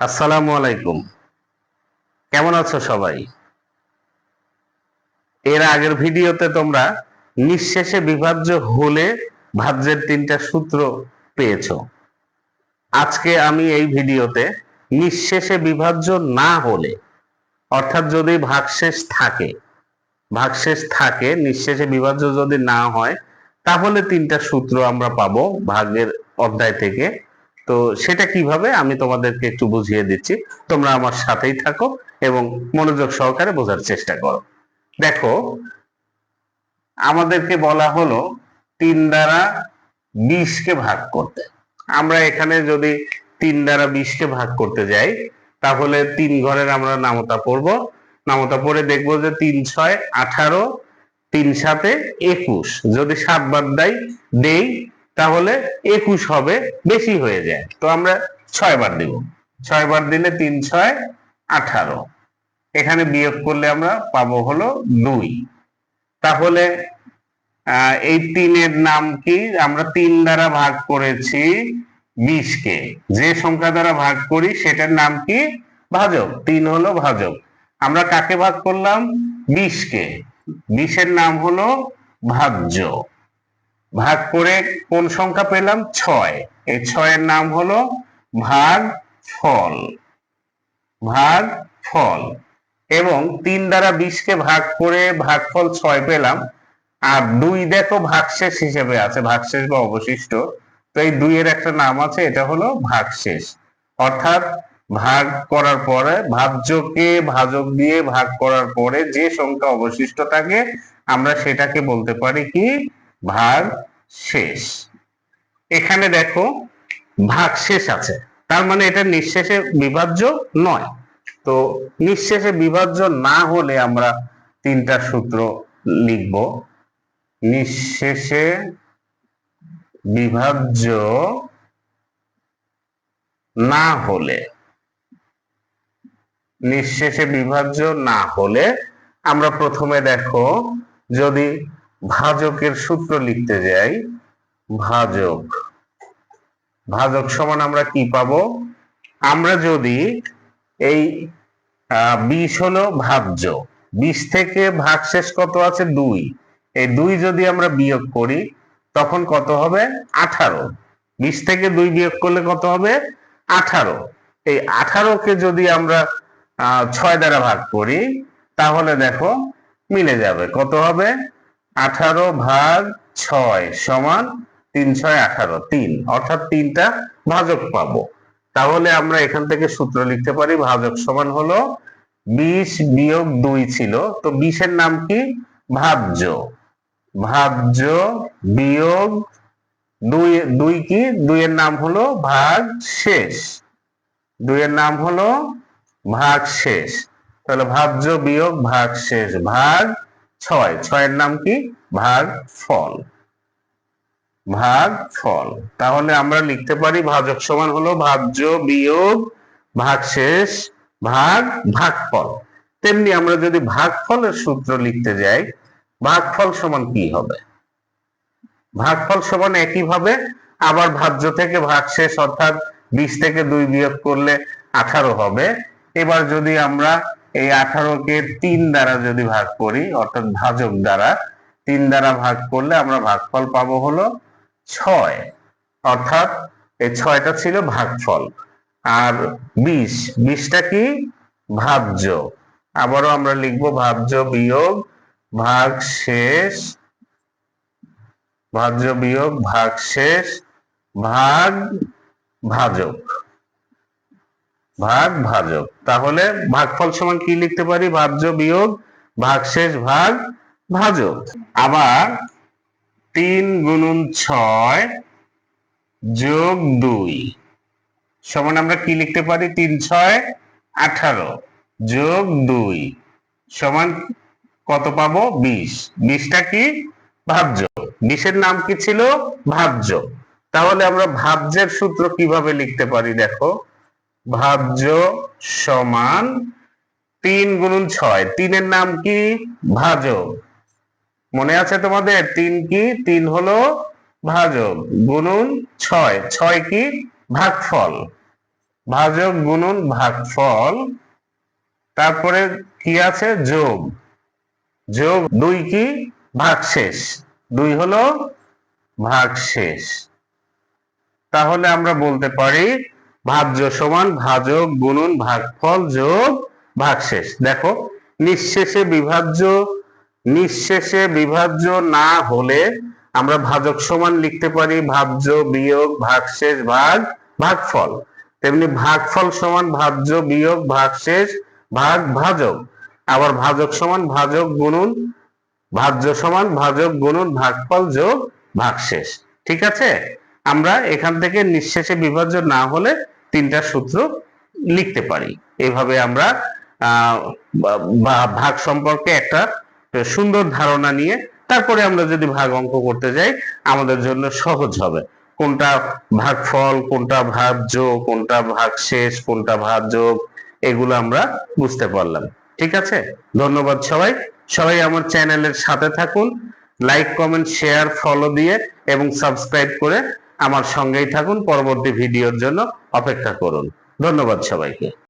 আসসালামু আলাইকুম। কেমন আছো সবাই? এর আগের ভিডিওতে তোমরা নিঃশেষে বিভাজ্য হলে ভাজ্যের তিনটা সূত্র পেয়েছ। আজকে আমি এই ভিডিওতে নিঃশেষে বিভাজ্য না হলে, অর্থাৎ যদি ভাগশেষ থাকে ভাগশেষ থাকে, নিঃশেষে বিভাজ্য যদি না হয়, তাহলে তিনটা সূত্র আমরা পাবো ভাগের অধ্যায় থেকে তো সেটা কীভাবে আমি তোমাদেরকে একটু বুঝিয়ে দিচ্ছি। তোমরা আমার সাথেই থাকো এবং মনোযোগ সহকারে বোঝার চেষ্টা করো। দেখো, আমাদেরকে বলা হলো তিন দ্বারা বিশকে ভাগ করতে। আমরা এখানে যদি তিন দ্বারা বিশকে ভাগ করতে যাই, তাহলে তিন ঘরের আমরা নামতা পড়ব। নামতা পড়ে দেখব যে তিন ছয় আঠারো, তিন সাথে একুশ। যদি সাত বাদ দেয় দেই তাহলে একুশ হবে, বেশি হয়ে যায়। তো আমরা ছয় বার দিব। ছয় বার দিলে তিন ছয়, আঠারো। এখানে বিয়োগ করলে আমরা পাবো হলো দুই। তাহলে এই তিনের নাম কি? আমরা তিন দ্বারা ভাগ করেছি বিশকে। যে সংখ্যা দ্বারা ভাগ করি, সেটার নাম কি? ভাজক। তিন হলো ভাজক। আমরা কাকে ভাগ করলাম? বিশকে। বিশের নাম হলো ভাজ্য। ভাগ করে কোন সংখ্যা পেলাম? ছয়। এই ছয়ের নাম হলো ভাগ ফল। ভাগ ফল। এবং তিন দ্বারা বিশকে ভাগ করে ভাগফল ছয় পেলাম। আর দুই দেখো ভাগশেষ হিসেবে আছে, ভাগশেষ বা অবশিষ্ট। তো এই দুইয়ের একটা নাম আছে, এটা হলো ভাগশেষ। অর্থাৎ ভাগ করার পরে ভাজ্যকে ভাজক দিয়ে ভাগ করার পরে যে সংখ্যা অবশিষ্ট থাকে আমরা সেটাকে বলতে পারি কি? ভাগ শেষ। এখানে দেখো ভাগ শেষ আছে। তার মানে এটা নিঃশেষে বিভাজ্য নয়। তো নিঃশেষে বিভাজ্য না হলে আমরা তিনটা সূত্র লিখব। নিঃশেষে বিভাজ্য না হলে, নিঃশেষে বিভাজ্য না হলে আমরা প্রথমে দেখো যদি ভাজকের সূত্র লিখতে যাই। ভাজক। ভাজক সমান আমরা কি পাবো? আমরা যদি এই বিষ হলো ভাজ্য। বিশ থেকে ভাগশেষ কত আছে? দুই। এই দুই যদি আমরা বিয়োগ করি, তখন কত হবে? আঠারো। বিশ থেকে দুই বিয়োগ করলে কত হবে? আঠারো। এই আঠারোকে যদি আমরা ছয় দ্বারা ভাগ করি, তাহলে দেখো মিলে যাবে। কত হবে? আঠারো ভাগ ছয় সমান তিন ছয় আঠারো, তিন। অর্থাৎ তিনটা ভাজক পাবো। তাহলে আমরা এখান থেকে সূত্র লিখতে পারি, ভাজক সমান হলো বিশ বিয়োগ দুই ছিল। তো বিশের নাম কি? ভাজ্য। ভাজ্য বিয়োগ দুই দুই কি? দুইয়ের নাম হলো ভাগ শেষ। দুইয়ের নাম হলো ভাগ শেষ। তাহলে ভাজ্য বিয়োগ ভাগ শেষ ভাগ ছয়, ছয়ের নাম কি? ভাগ ফল। ভাগ ফল। তাহলে আমরা লিখতে পারি ভাজক সমান হলো ভাজ্য বিয়োগ ভাগশেষ ভাগ ভাগফল তেমনি আমরা যদি ভাগফলের সূত্র লিখতে যাই ভাগফল সমান কি হবে? ভাগফল সমান একইভাবে আবার ভাজ্য থেকে ভাগশেষ অর্থাৎ বিশ থেকে দুই বিয়োগ করলে আঠারো হবে। এবার যদি আমরা এই আঠারোকে তিন দ্বারা যদি ভাগ করি, অর্থাৎ ভাজক দ্বারা, তিন দ্বারা ভাগ করলে আমরা ভাগফল পাবো হলো ছয়। অর্থাৎ এই ছয়টা ছিল ভাগফল। আর বিশ, বিশটা কি? ভাজ্য। আবারও আমরা লিখব ভাজ্য বিয়োগ ভাগ শেষ, ভাজ্য বিয়োগ ভাগ শেষ, ভাগ ভাজক। ভাগ ভাজক তাহলে ভাগফল সমান কি লিখতে পারি? ভাজ্য বিয়োগ ভাগশেষ ভাগ ভাজক আবার তিন গুণন ছয় যোগ দুই। সমান আমরা কি লিখতে পারি? তিন ছয় আঠারো যোগ দুই। সমান কত পাবো? বিশ। বিশটা কি? ভাজ্য বিশের নাম কি ছিল? ভাজ্য তাহলে আমরা ভাজ্যের সূত্র কীভাবে লিখতে পারি? দেখো। ভাজ্য সমান তিন গুণন ছয়। তিনের নাম কি? ভাজক মনে আছে তোমাদের? তিন কি? তিন হলো ভাজক গুণন ছয়। ছয় কি? ভাগফল। ভাজক গুণন ভাগফল। তারপরে কি আছে? যোগ। যোগ দুই কি? ভাগশেষ। দুই হলো ভাগশেষ। তাহলে আমরা বলতে পারি ভাজ্য সমান ভাজক গুণন ভাগফল যোগ ভাগশেষ। দেখো, নিঃশেষে বিভাজ্য নিঃশেষে বিভাজ্য না হলে আমরা ভাজক সমান লিখতে পারি ভাজ্য বিয়োগ ভাগশেষ ভাগ ভাগফল। তেমনি ভাগফল সমান ভাজ্য বিয়োগ ভাগশেষ ভাগ ভাজক। আবার ভাজক সমান ভাজক গুণন, ভাজ্য সমান ভাজক গুণন ভাগফল যোগ ভাগশেষ। ঠিক আছে? আমরা এখান থেকে নিঃশেষে বিভাজ্য না হলে তিনটা সূত্র লিখতে পারি। এভাবে আমরা ভাগ সম্পর্কে একটা সুন্দর ধারণা নিয়ে তারপরে আমরা যদি ভাগ অঙ্ক করতে যাই, আমাদের জন্য সহজ হবে। কোনটা ভাগ ফল, কোনটা ভাগ যোগ, কোনটা ভাগ শেষ, কোনটা ভাজক এগুলো আমরা বুঝতে পারলাম। ঠিক আছে? ধন্যবাদ সবাই। সবাই আমার চ্যানেলের সাথে থাকুন। লাইক, কমেন্ট, শেয়ার, ফলো দিয়ে এবং সাবস্ক্রাইব করে আমার সঙ্গেই থাকুন। পরবর্তী ভিডিওর জন্য অপেক্ষা করুন। ধন্যবাদ সবাইকে।